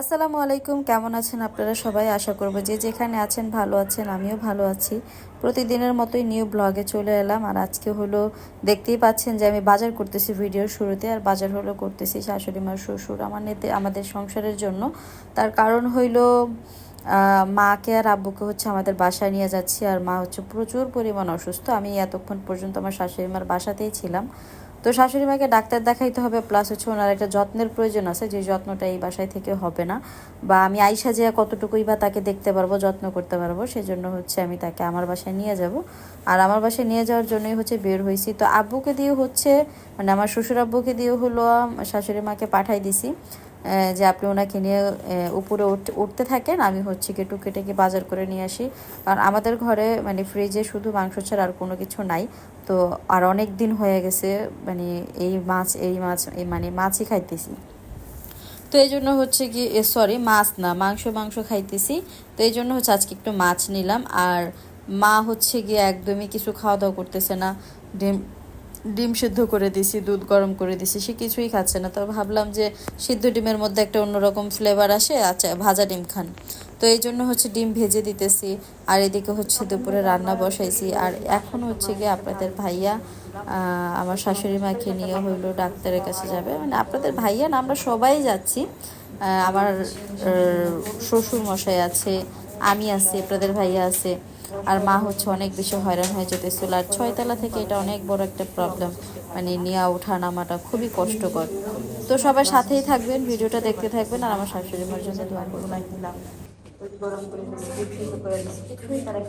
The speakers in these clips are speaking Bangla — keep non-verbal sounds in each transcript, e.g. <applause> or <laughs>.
আসসালামু আলাইকুম, কেমন আছেন আপনারা সবাই? আশা করব যে যেখানে আছেন ভালো আছেন, আমিও ভালো আছি। প্রতিদিনের মতোই নিউ ব্লগে চলে এলাম। আর আজকে হলো, দেখতেই পাচ্ছেন যে আমি বাজার করতেছি ভিডিওর শুরুতে। আর বাজার হলো করতেছি শাশুড়ি মার শ্বশুর আমার নেতে, আমাদের সংসারের জন্য। তার কারণ হইল মাকে আর আব্বুকে হচ্ছে আমাদের বাসায় নিয়ে যাচ্ছি। আর মা হচ্ছে প্রচুর পরিমাণ অসুস্থ। আমি এতক্ষণ পর্যন্ত আমার শাশুড়ি মার বাসাতেই ছিলাম। তো শাশুড়ি মাকে ডাক্তার দেখাইতে হবে প্লাস হচ্ছে ওনার একটা যত্নের প্রয়োজন আছে, যে যত্নটা এই বাসায় থেকে হবে না। বা আমি আইসা যে কতটুকুই বা তাকে দেখতে পারব, যত্ন করতে পারব, সেজন্য হচ্ছে আমি তাকে আমার বাসায় নিয়ে যাব। আর আমার বাসায় নিয়ে যাওয়ার জন্যই হচ্ছে বের হয়েছি। তো আব্বুকে দিয়ে হচ্ছে মানে আমার শ্বশুর আব্বুকে দিয়ে হলো, শাশুড়ি মাকে পাঠাই দিছি যে আপনি ওনাকে নিয়ে উপরে উঠ- উঠতে থাকেন, আমি হচ্ছে কি টুকে টেকে বাজার করে নিয়ে আসি। কারণ আমাদের ঘরে মানে ফ্রিজে শুধু মাংস ছাড়া আর কোনো কিছু নাই। তো আর অনেক দিন হয়ে গেছে মানে এই মাছ এই মাছ এই মানে মাছই খাইতেছি। তো এই জন্য হচ্ছে কি সরি মাছ না, মাংস মাংস খাইতেছি। তো এই জন্য হচ্ছে আজকে একটু মাছ নিলাম। আর মা হচ্ছে গিয়ে একদমই কিছু খাওয়া দাওয়া করতেছে না। ডিম ডিম সিদ্ধ করে দিছি, দুধ গরম করে দিছি, সে কিছুই খাচ্ছে না। তো ভাবলাম যে সিদ্ধ ডিমের মধ্যে একটা অন্যরকম ফ্লেভার আসে আচ্ছা ভাজা ডিম খান। তো এই জন্য হচ্ছে ডিম ভেজে দিতেছি। আর এদিকে হচ্ছে দুপুরে রান্না বসাইছি। আর এখন হচ্ছে গিয়ে আপনাদের ভাইয়া আমার শাশুড়ি মাকে নিয়ে হইল ডাক্তারের কাছে যাবে। মানে আপনাদের ভাইয়া না, আমরা সবাই যাচ্ছি। আমার শ্বশুর মশাই আছে, আমি আছি, আপনাদের ভাইয়া আছে। আর মা হচ্ছে অনেক বেশি হয়রান হয়ে যেতেছিল। আর ছয়তলা থেকে এটা অনেক বড় একটা প্রবলেম মানে নেওয়া ওঠা নামাটা খুবই কষ্টকর। তো সবাই সাথেই থাকবেন, ভিডিওটা দেখতে থাকবেন। আর আমার শাশুড়ি মার জন্য দোয়া করবেন দিলাম গরম করে দিচ্ছি, দুধ সিদ্ধ করে দিচ্ছি, কিছুই তারা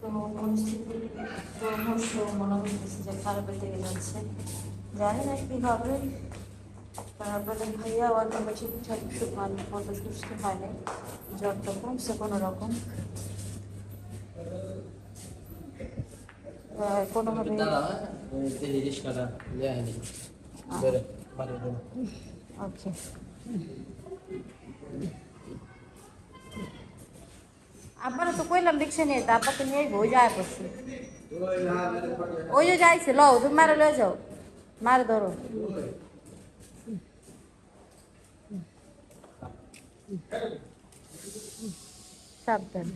তো মনে হচ্ছে যে খারাপের দিকে জানি না কি হবে তারপরে ঠিকঠাক সুখ মতো সুস্থ হয় নাই জ্বরটা কমছে কোনো রকম কোনোভাবে আব্বারা তো কইলাম রিক্সা নিয়ে তা আব্বা তো নিয়ে বই যায় পড়ছি ওই যে যাইছে, লও, তুমি মারে লয়ে যাও, মারে ধরো। সাবধান।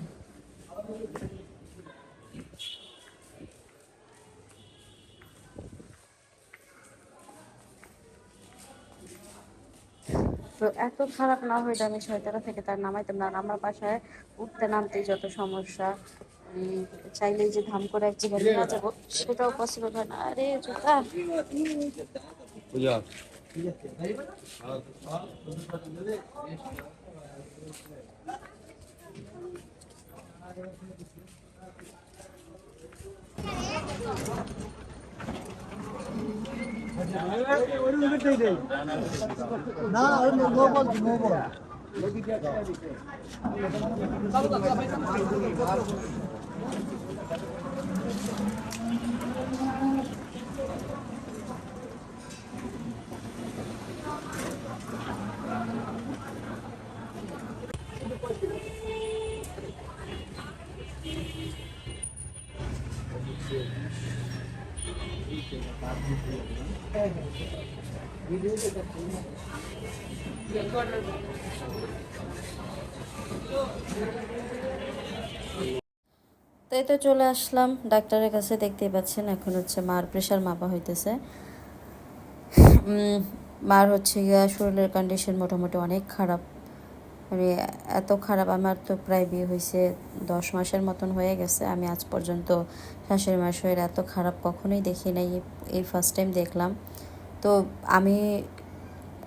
তো এত খারাপ না হইলে আমি ছয়তলা থেকে তার নামাইতাম না। আমার বাসায় উঠতে নামতেই যত সমস্যা চাইলেই যে ধাম করে এক জায়গায় নিয়ে যাব, সেটাও পসিবল হয় না। আরে, জুতা। বুঝা না ওই নো বল নো বল তো এই তো চলে আসলাম, ডাক্তারের কাছে দেখতেই পাচ্ছেন এখন হচ্ছে মার প্রেশার মাপা হইতেছে। মার হচ্ছে গিয়া শরীরের কন্ডিশন মোটামুটি অনেক খারাপ। মানে এত খারাপ, আমার তো প্রায় বিয়ে হয়েছে দশ মাসের মতন হয়ে গেছে। আমি আজ পর্যন্ত শাশুড়ি শরীর এত খারাপ কখনোই দেখি নাই। এই ফার্স্ট টাইম দেখলাম। তো আমি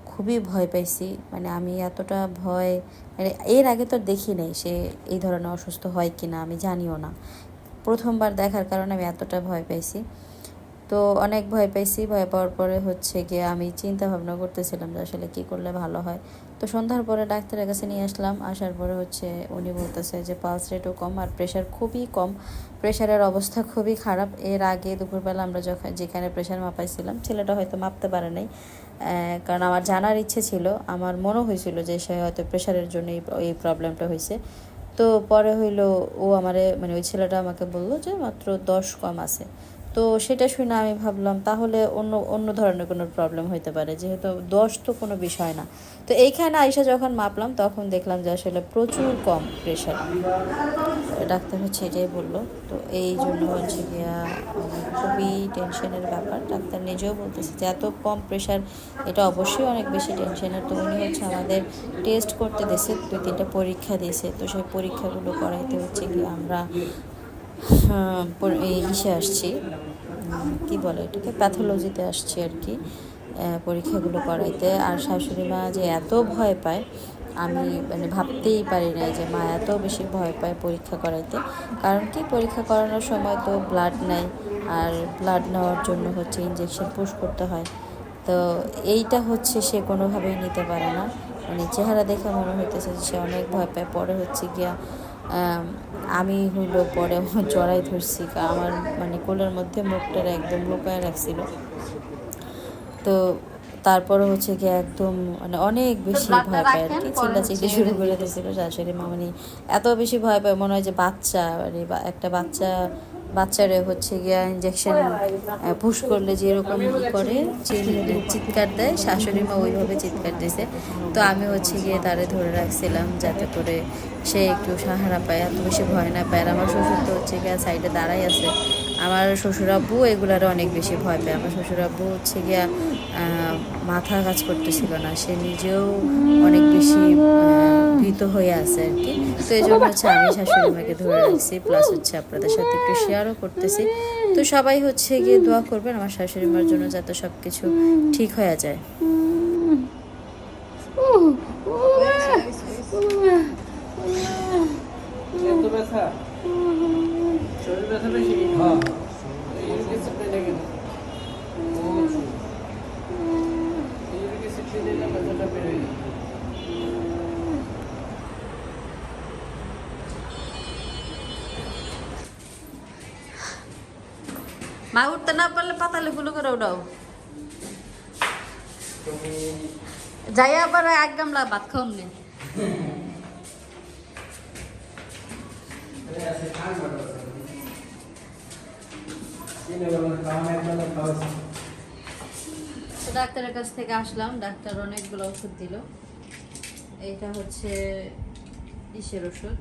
খুবই ভয় পাইছি। মানে আমি এতটা ভয় মানে এর আগে তো দেখি নাই সে এই ধরনের অসুস্থ হয় কি না আমি জানিও না। প্রথমবার দেখার কারণে আমি এতটা ভয় পাইছি। তো অনেক ভয় পাইছি, ভয় পাওয়ার পরে হচ্ছে গিয়ে আমি চিন্তা ভাবনা করতেছিলাম যে আসলে কী করলে ভালো হয়। তো সন্ধ্যার পরে ডাক্তারের কাছে নিয়ে আসলাম। আসার পরে হচ্ছে উনি বলতেছে যে পালস রেটও কম আর প্রেশার খুবই কম। প্রেশারের অবস্থা খুবই খারাপ। এর আগে দুপুরবেলা আমরা যখন যেখানে প্রেশার মাপাইছিলাম, ছেলেটা হয়তো মাপতে পারে নাই। কারণ আমার জানার ইচ্ছে ছিল। আমার মনে হয়েছিল যে, সে হয়তো প্রেশারের জন্য এই প্রবলেমটা হয়েছে। তো পরে হইল ও আমারে মানে ওই ছেলেটা আমাকে বলল যে, মাত্র দশ কম আছে। তো সেটা শুনে আমি ভাবলাম, তাহলে অন্য অন্য ধরনের কোনো প্রবলেম হতে পারে, যেহেতু দশ তো কোনো বিষয় না। তো এইখানে আইসা যখন মাপলাম, তখন দেখলাম যে আসলে প্রচুর কম প্রেশার ডাক্তার হচ্ছে এটাই বলল। তো এই জন্য হচ্ছে গিয়া মানে খুবই টেনশনের ব্যাপার। ডাক্তার নিজেও বলতেছে যে এত কম প্রেশার এটা অবশ্যই অনেক বেশি টেনশনের তো উনি হচ্ছে আমাদের টেস্ট করতে দিয়েছে, দুই তিনটা পরীক্ষা দিয়েছে। তো সেই পরীক্ষাগুলো করাইতে হচ্ছে কি আমরা ইসে আসছি। কি বলে এটাকে? প্যাথোলজিতে আসছি আর কি পরীক্ষাগুলো করাইতে। আর শাশুড়ি মা যে এত ভয় পায়, আমি মানে ভাবতেই পারি না যে মা এত বেশি ভয় পায় পরীক্ষা করাইতে। কারণ কি? পরীক্ষা করানোর সময় তো ব্লাড নেয় আর ব্লাড নেওয়ার জন্য হচ্ছে ইঞ্জেকশন পুশ করতে হয়। তো এইটা হচ্ছে সে কোনোভাবেই নিতে পারে না। মানে চেহারা দেখে মনে হইতেছে যে সে অনেক ভয় পায়। পরে হচ্ছে গিয়া আম, হইল পরে <laughs> জড়াই ধরছি আমার মানে কোলের মধ্যে মুখটার একদম লুকায় রাখছিল। তো তারপর হচ্ছে কি একদম মানে অনেক বেশি ভয় পায় আর কি চিল্লাচিল্লি শুরু করে দিয়েছিল শাশুড়ি মা। মানে এত বেশি ভয় পায় মনে হয় যে বাচ্চা মানে বা- একটা বাচ্চা বাচ্চারে হচ্ছে গিয়া ইঞ্জেকশন পুশ করলে যেরকম করে চিৎকার দেয় শাশুড়ি মা ওইভাবে চিৎকার দিয়েছে তো আমি হচ্ছে গিয়ে তারে ধরে রাখছিলাম যাতে করে সে একটু সাহারা পায় এত বেশি ভয় না পায়। আর আমার শ্বশুর তো হচ্ছে গিয়া সাইডে দাঁড়াই আছে। আমার শ্বশুর আব্বু এগুলার অনেক বেশি ভয় পায়। আমার শ্বশুর আব্বু হচ্ছে গিয়া মাথা কাজ করতেছিল না। সে নিজেও অনেক বেশি ভীত হয়ে আছে আর কি। তো এই জন্য হচ্ছে আমি শাশুড়ি মাকে ধরে রাখছি। প্লাস হচ্ছে আপনাদের সাথে একটু শেয়ারও করতেছি। তো সবাই হচ্ছে গিয়ে দোয়া করবেন আমার শাশুড়ি মার জন্য যাতে সব কিছু ঠিক হয়ে যায় শরীর ব্যথা বেশি হ্যাঁ ইউরিক অ্যাসিড দিলে কেন ইউরিক অ্যাসিড দিলে না ব্যথাটা বেড়ে যায় মা উঠতে না পারলে পাতালে ফুলো করে উঠাও যাই আবার এক গামলা ভাত খাওয়াম নে। ডাক্তারের কাছ থেকে আসলাম, ডাক্তার অনেকগুলো ওষুধ দিল। এইটা হচ্ছে ইসের ওষুধ,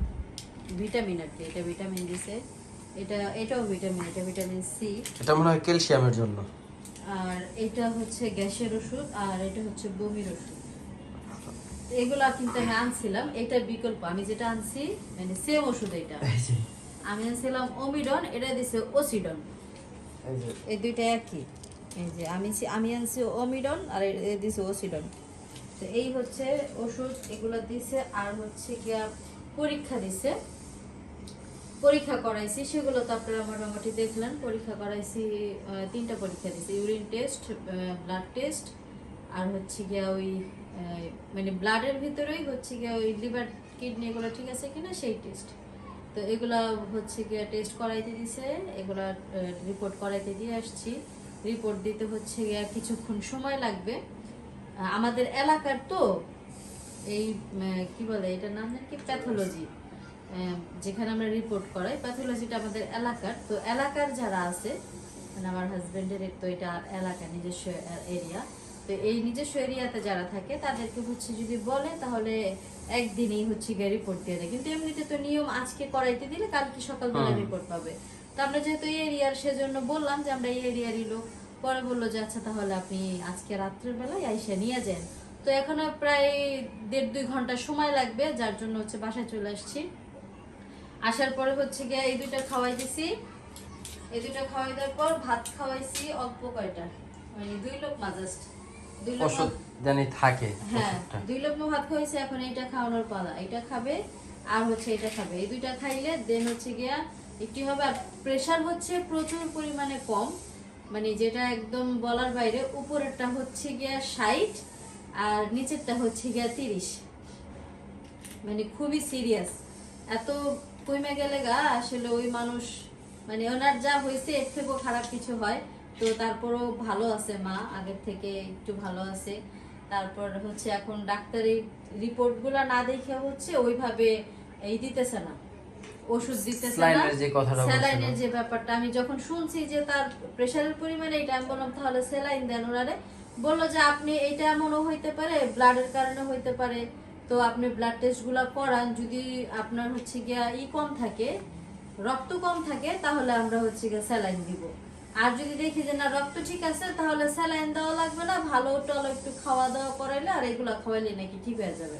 ভিটামিন আর কি, এটা ভিটামিন দিছে। এটা এটাও ভিটামিন এটা ভিটামিন সি এটা মনে হয় ক্যালসিয়ামের জন্য। আর এটা হচ্ছে গ্যাসের ওষুধ আর এটা হচ্ছে বমির ওষুধ। এগুলা কিন্তু আমি আনছিলাম এটার বিকল্প। আমি যেটা আনছি মানে সেম ওষুধ এটা। আমি আনছিলাম ওমিডন এটা দিছে ওসিডন এই দুইটা একই। এই যে আমি আমি আনছি ওমিডন আর এ এ দিছে ওসিডন তো এই হচ্ছে ওষুধ এগুলো দিছে আর হচ্ছে গিয়া পরীক্ষা দিছে। পরীক্ষা করাইছি, সেগুলো তো আপনারা মোটামুটি দেখলেন। পরীক্ষা করাইছি তিনটা পরীক্ষা দিছি। ইউরিন টেস্ট ব্লাড টেস্ট, আর হচ্ছে গিয়া ওই মানে ব্লাডের ভিতরেই হচ্ছে গিয়া ওই লিভার, কিডনি এগুলো ঠিক আছে কিনা সেই টেস্ট। তো এগুলা হচ্ছে গিয়া টেস্ট করাইতে দিছে, এগুলা রিপোর্ট করাইতে দিয়ে আসছি। রিপোর্ট দিতে হচ্ছে গিয়া কিছুক্ষণ সময় লাগবে। আমাদের এলাকার তো এই কি বলে এটার নাম জানি কি প্যাথোলজি যেখানে আমরা রিপোর্ট করাই প্যাথোলজিটা আমাদের এলাকার। তো এলাকার যারা আছে মানে আমার হাজবেন্ডের তো এটা এলাকা নিজস্ব এরিয়া তো এই নিজস্ব এরিয়াতে যারা থাকে তাদেরকে হচ্ছে যদি বলে তাহলে একদিনেই হচ্ছে গিয়ে রিপোর্ট দিয়ে দেয়। কিন্তু এমনিতে তো নিয়ম আজকে করাইতে দিলে কালকে সকালবেলা রিপোর্ট পাবে। তো আমরা যেহেতু এই এরিয়ার সেজন্য বললাম যে আমরা এই এরিয়ারই লোক। পরে বলল যে আচ্ছা তাহলে আপনি আজকে রাত্রের বেলায় আইসা নিয়ে যান। তো এখনও প্রায় দেড় দুই ঘণ্টা সময় লাগবে যার জন্য হচ্ছে বাসায় চলে আসছি। আসার পরে হচ্ছে গিয়ে এই দুইটা খাওয়াই দিছি। এই দুইটা খাওয়াই দেওয়ার পর ভাত খাওয়াইছি অল্প কয়টা। মানে দুই লোক মাজাস্ট দুই লোক ওষুধ জানি থাকে হ্যাঁ দুই লোক ভাত খাওয়াইছে এখন এইটা খাওয়ানোর পালা। এটা খাবে আর হচ্ছে এটা খাবে। এই দুইটা খাইলে দেন হচ্ছে গিয়া একটি হবে আর প্রেশার হচ্ছে প্রচুর পরিমাণে কম। মানে যেটা একদম বলার বাইরে উপরেরটা হচ্ছে গিয়া ষাট আর নিচেরটা হচ্ছে গিয়া তিরিশ। মানে খুবই সিরিয়াস এত কমে গেলে গা আসলে ওই মানুষ মানে ওনার যা হয়েছে এর থেকেও খারাপ কিছু হয়। তো তারপরও ভালো আছে মা আগের থেকে একটু ভালো আছে। তারপর হচ্ছে এখন ডাক্তারি রিপোর্টগুলো না দেখে হচ্ছে ওইভাবে এই দিতেছে না ওষুধ দিতেছে না। স্যালাইনের যে ব্যাপারটা আমি যখন শুনছি যে তার প্রেশারের পরিমাণ এইটা আমি বললাম তাহলে স্যালাইন দেন ওনারে। বলল যে আপনি এটা এমনও হইতে পারে ব্লাডের কারণে হইতে পারে। তো আপনি ব্লাড টেস্টগুলো করান যদি আপনার হচ্ছে গিয়া ই কম থাকে রক্ত কম থাকে তাহলে আমরা হচ্ছে গিয়া স্যালাইন দিব। আর যদি দেখি যে না রক্ত ঠিক আছে তাহলে স্যালাইন দেওয়া লাগবে না ভালো টল একটু খাওয়া দাওয়া করাইলে আর এগুলো খাওয়াইলে নাকি ঠিক হয়ে যাবে।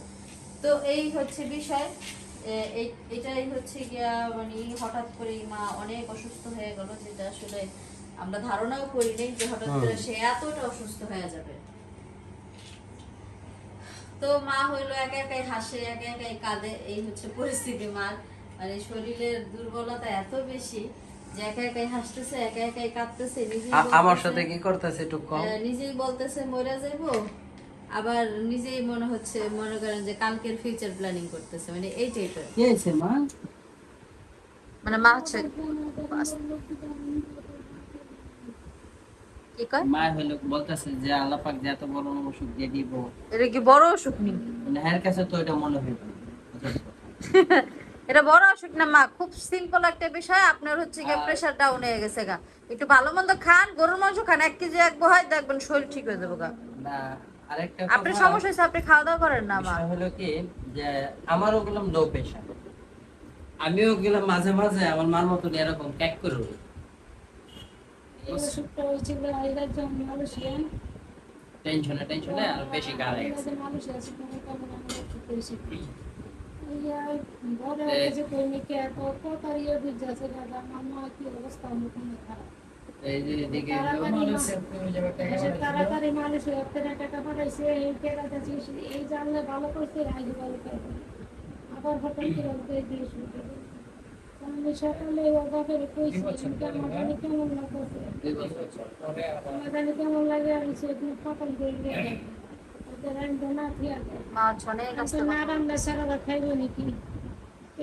তো এই হচ্ছে বিষয়। এটাই হচ্ছে গিয়া মানে হঠাৎ করে মা অনেক অসুস্থ হয়ে গেল যেটা আসলে আমরা ধারণাও করি নাই যে হঠাৎ করে সে এতটা অসুস্থ হয়ে যাবে। তো মা হইল একা একাই হাসে একা একাই কাঁদে এই হচ্ছে পরিস্থিতি মার। মানে শরীরের দুর্বলতা এত বেশি যে একা একাই হাসতেছে একা একাই কাঁদতেছে নিজেই আ- আমার বলতেছে- সাথে কি করতেছে একটু কম নিজেই বলতেছে মরে যাইবো? আবার নিজেই মনে হচ্ছে মনে করেন যে কালকের ফিউচার প্ল্যানিং করতেছে মানে এই টাইপের কি হয়েছে মা? মানে মা হচ্ছে কি কয়? মা হলো বলতেছে যে আল্লাহ পাক যে এত বড় ওষুধ দিয়ে দিব। এটা কি বড় অসুখ নি মানে কাছে তো এটা মনে হয় <laughs> এটা বড় অসুখ না মা? খুব সিম্পল একটা বিষয়। আপনার হচ্ছে গিয়ে আর- ডাউন হয়ে গেছে গা। একটু ভালো মন্দ খান গরুর মাংস খান এক কেজি এক বহায় দেখবেন শরীর ঠিক হয়ে যাবে গা। না আরেকটা আপনার কথা- সমস্যা আপনি খাওয়া দাওয়া করেন না মা? হলো কি যে আমারও গেলাম লো আমিও গেলাম মাঝে মাঝে আমার মার মতন এরকম ক্যাক করে। এই ওষুধটা হয়েছিল এরা যে মালয়েশিয়ান টেনশনে টেনশনে আর বেশি গাড়ে এরা গেছে যে আছে কোনো কেমন আমার ওষুধ হয়েছে ইয়া বড় এ- হয়েছে প্রেমিকে এত কত ইয়ে বুঝে দাদা মামা কি অবস্থা আমার কোনো খারাপ এই যে এদিকে তাড়াতাড়ি এসে তাড়াতাড়ি মালয়েশিয়া ফেরে টাকা পাঠাইছে এই কেরাতে এই জানলে ভালো করছে ভালো করবে আবার হঠাৎ করে দিয়ে শুরু করে দিল। আমি সকালে ও কইছি আমার জানি কেমন লাগছে দুই বছর পরে আবার আমার জানি কেমন লাগে আমি সেদিন পাতল করে দিয়ে না খেয়ে মা হচ্ছে অনেক আমি কষ্ট তো না রান্না সারা খাইব নাকি?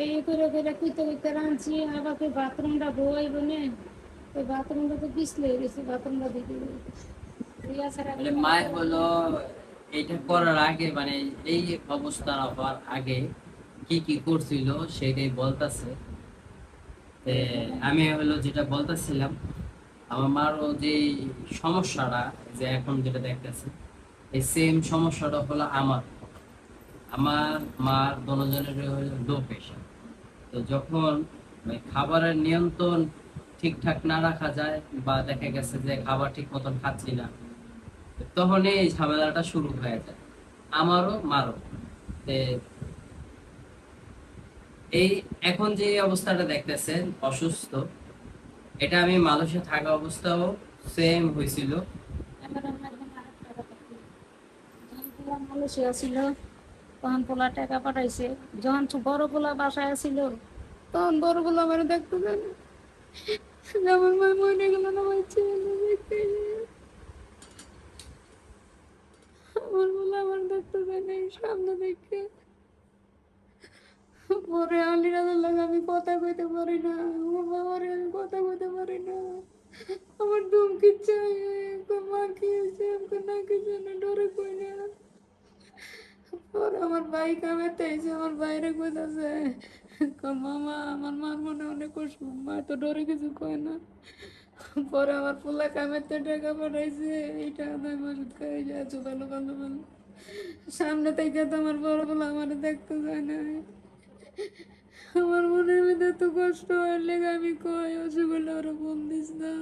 এই করে করে কুইতে কুইতে রাঁধছি আবার বাথরুমটা বইব না। ওই বাথরুমটা তো পিছলে গেছে বাথরুমটা দিতে মানে হলো এইটা করার আগে মানে এই অবস্থা হওয়ার আগে কি কি করছিল সেটাই বলতাছে। তে আমি হলো যেটা বলতেছিলাম, আমার মারও যে সমস্যাটা যে এখন যেটা দেখতেছে, এই সেম সমস্যাটা হলো আমার। আমার মার দনোজনের হলো লো প্রেশার তো যখন ওই খাবারের নিয়ন্ত্রণ ঠিকঠাক না রাখা যায় বা দেখা গেছে যে খাবার ঠিক মতন খাচ্ছি না তখন এই ঝামেলাটা শুরু হয়ে যায়। আমারও, মারও। এই এখন যে অবস্থাটা দেখতেছেন, অসুস্থ, এটা আমি মালয়েশিয়া থাকা অবস্থাও সেম হয়েছিল। তখন টাকা পাঠাইছে। যখন বাসায় তখন বড় আমার দেখতে আমার দেখতে সামনে দেখে। পরে আলিরা লাগে আমি কথা কইতে পারি না আমার বাবারে আমি কথা কইতে পারি না আমার দুম কিচ্ছে মা কি হয়েছে আমাকে না কিছু না ডরে কই না পরে আমার ভাই কামাতে এসে আমার বাইরে কইতাছে কই, মামা আমার মার মনে অনেক কষ্ট মা তো ডরে কিছু কয় না পরে আমার পোলা কামাতে টাকা পাঠাইছে এইটা আমি ওষুধ খাই যাচ্ছ ভালো ভালো ভালো সামনে থেকে তো আমার বড় পোলা আমার দেখতে যায় না আমার মনের মধ্যে এত কষ্ট হয় লেগে আমি কই? অসুগুলো ওরা ফোন দিস না।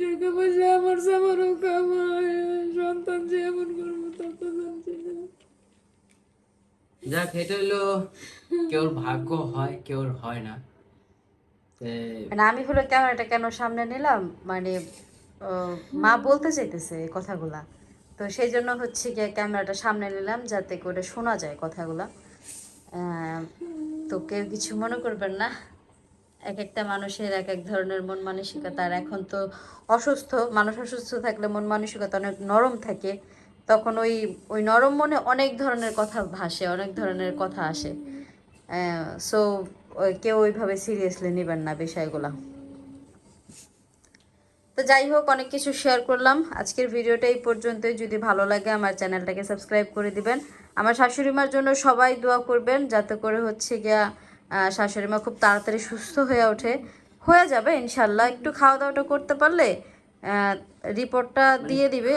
টাকা পয়সা আমার সামারও কামায়। সন্তান যে এমন করব তা তো জানছি না। যাক এটা হলো কেউর ভাগ্য হয় কেউর হয় না। মানে আমি হলো ক্যামেরাটা কেন সামনে নিলাম? মানে মা বলতে চাইতেছে এই কথাগুলা। তো সেই জন্য হচ্ছে গিয়ে ক্যামেরাটা সামনে নিলাম যাতে করে শোনা যায় কথাগুলা। তো কেউ কিছু মনে করবেন না। এক একটা মানুষের এক এক ধরনের মন মানসিকতা। আর এখন তো অসুস্থ, মানুষ অসুস্থ থাকলে মন মানসিকতা অনেক নরম থাকে। তখন ওই ওই নরম মনে অনেক ধরনের কথা ভাসে, অনেক ধরনের কথা আসে। সো কেউ ওইভাবে সিরিয়াসলি নেবেন না বিষয়গুলা। তো যাই হোক, অনেক কিছু শেয়ার করলাম। আজকের ভিডিওটা এই পর্যন্তই। যদি ভালো লাগে, আমার চ্যানেলটাকে সাবস্ক্রাইব করে দিবেন। আমার শাশুড়ি মার জন্য সবাই দোয়া করবেন যাতে করে হচ্ছে গিয়া আহ, শাশুড়ি মা খুব তাড়াতাড়ি সুস্থ হয়ে ওঠে। হয়ে যাবে ইনশাল্লাহ। একটু খাওয়া দাওয়াটা করতে পারলে রিপোর্টটা দিয়ে দিবে।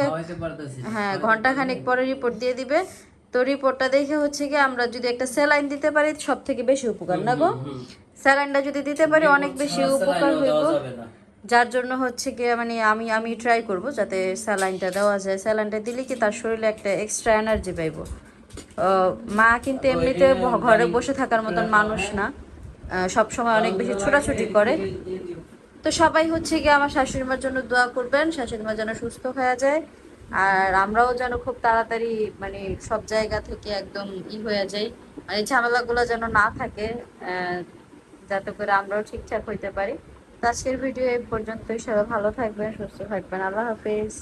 হ্যাঁ ঘণ্টা খানিক পরে রিপোর্ট দিয়ে দিবে। তো রিপোর্টটা দেখে হচ্ছে কি আমরা যদি একটা স্যালাইন দিতে পারি সব থেকে বেশি উপকার। না গো? স্যালাইনটা যদি দিতে পারি অনেক বেশি উপকার হইব। যার জন্য হচ্ছে কি মানে আমি আমি ট্রাই করব যাতে স্যালাইনটা দেওয়া যায়। স্যালাইনটা দিলে কি তার শরীরে একটা এক্সট্রা এনার্জি পাইবো। মা কিন্তু এমনিতে ঘরে বসে থাকার মতন মানুষ না। সব সময় অনেক বেশি ছোটাছুটি করে। তো সবাই হচ্ছে গিয়ে আমার শাশুড়ি মার জন্য দোয়া করবেন শাশুড়ি মা যেন সুস্থ হয়ে যায়। আর আমরাও যেন খুব তাড়াতাড়ি মানে সব জায়গা থেকে একদম ই হয়ে যাই। মানে ঝামেলাগুলো যেন না থাকে যাতে করে আমরাও ঠিকঠাক হইতে পারি। তো আজকের ভিডিও এই পর্যন্তই। সবাই ভালো থাকবেন সুস্থ থাকবেন। আল্লাহ হাফিজ।